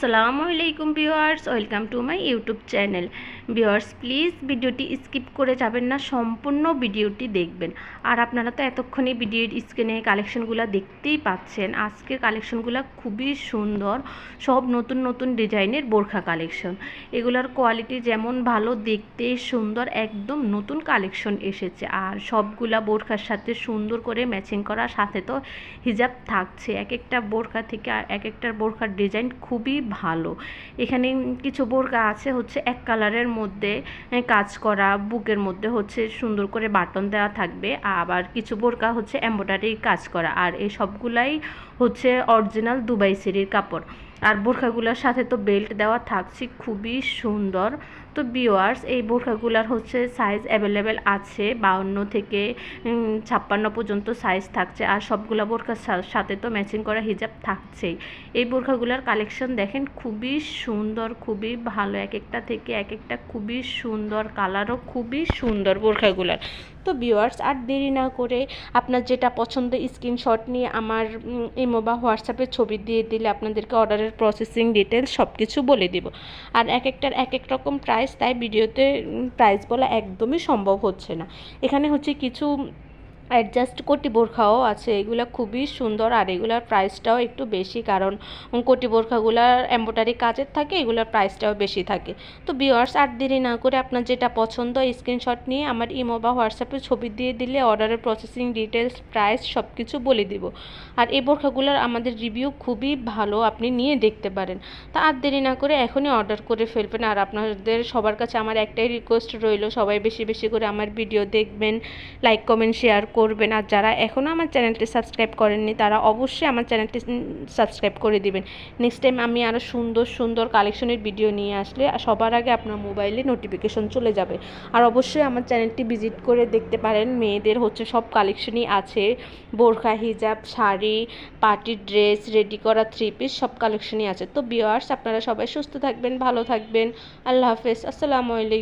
আসসালামু আলাইকুম viewers, welcome to my YouTube channel. Viewers, please ভিডিওটি স্কিপ করে যাবেন না, সম্পূর্ণ ভিডিওটি দেখবেন। আর আপনারা তো এতক্ষণে ভিডিওর স্ক্রিনে কালেকশনগুলো দেখতেই পাচ্ছেন, আজকের কালেকশনগুলো খুবই সুন্দর, সব নতুন নতুন ডিজাইনের বোরখা কালেকশন। এগুলোর কোয়ালিটি যেমন ভালো, দেখতে সুন্দর, একদম নতুন কালেকশন এসেছে। আর সবগুলা বোরখার সাথে সুন্দর করে ম্যাচিং করার সাথে তো হিজাব থাকছে। এক একটা বোরখা থেকে এক একটার বোরখার ডিজাইন খুবই ভালো। এখানে কিছু বোরকা আছে হচ্ছে এক কালারের মধ্যে কাজ করা বুকের মধ্যে হচ্ছে সুন্দর করে বাটন দেওয়া থাকবে। আবার কিছু বোরকা হচ্ছে এম্ব্রয়ডারি কাজ করা। আর এই সবগুলাই হচ্ছে অরিজিনাল দুবাই সিরির কাপড়। আর বোরখাগুলোর সাথে তো বেল্ট দেওয়া থাকছে, খুবই সুন্দর। তো বিওয়ার্স এই বোরখাগুলার হচ্ছে সাইজ অ্যাভেলেবেল আছে, বাউন্ন থেকে ছাপ্পান্ন পর্যন্ত সাইজ থাকছে, আর সবগুলো বোরখার সাথে তো ম্যাচিং করা হিজাব থাকছেই। এই বোরখাগুলার কালেকশন দেখেন, খুবই সুন্দর, খুবই ভালো, এক একটা থেকে এক একটা খুবই সুন্দর কালারও খুবই সুন্দর বোরখাগুলোর। তো ভিউয়ার্স আর দেরি না করে আপনার যেটা পছন্দ স্ক্রিনশট নিয়ে আমার ইমো বা হোয়াটসঅ্যাপে ছবি দিয়ে দিলে আপনাদেরকে অর্ডারের প্রসেসিং ডিটেলস সব কিছু বলে দিব। আর এক একটার এক এক রকম প্রাইস তাই ভিডিওতে প্রাইস বলা একদমই সম্ভব হচ্ছে না। এখানে হচ্ছে কিছু অ্যাডজাস্ট কোটি বোরখাও আছে, এগুলো খুবই সুন্দর আর এগুলার প্রাইসটাও একটু বেশি কারণ কোটি বোরখাগুলার এম্ব্রয়ডারি কাজের থাকে, এগুলোর প্রাইসটাও বেশি থাকে। তো বিয়ার্স আর দেরি না করে আপনার যেটা পছন্দ স্ক্রিনশট নিয়ে আমার ইমো বা হোয়াটসঅ্যাপে ছবি দিয়ে দিলে অর্ডারের প্রসেসিং ডিটেলস প্রাইস সব কিছু বলে দিব। আর এই বোরখাগুলোর আমাদের রিভিউ খুবই ভালো আপনি নিয়ে দেখতে পারেন। তা আর দেরি না করে এখনই অর্ডার করে ফেলবেন আর আপনাদের সবার কাছে আমার একটাই রিকোয়েস্ট রইল, সবাই বেশি বেশি করে আমার ভিডিও দেখবেন লাইক কমেন্ট শেয়ার করবেন। আর যারা এখনও আমার চ্যানেলটি সাবস্ক্রাইব করেননি, তারা অবশ্যই আমার চ্যানেলটি সাবস্ক্রাইব করে দিবেন। নেক্সট টাইম আমি আরও সুন্দর সুন্দর কালেকশনের ভিডিও নিয়ে আসলে সবার আগে আপনার মোবাইলে নোটিফিকেশন চলে যাবে। আর অবশ্যই আমার চ্যানেলটি ভিজিট করে দেখতে পারেন, মেয়েদের হচ্ছে সব কালেকশনই আছে। বোরখা, হিজাব, শাড়ি পার্টি ড্রেস রেডি করা থ্রি পিস সব কালেকশনই আছে। তো বিয়ার্স আপনারা সবাই সুস্থ থাকবেন, ভালো থাকবেন। আল্লাহ হাফেজ। আসসালামু আলাইকুম।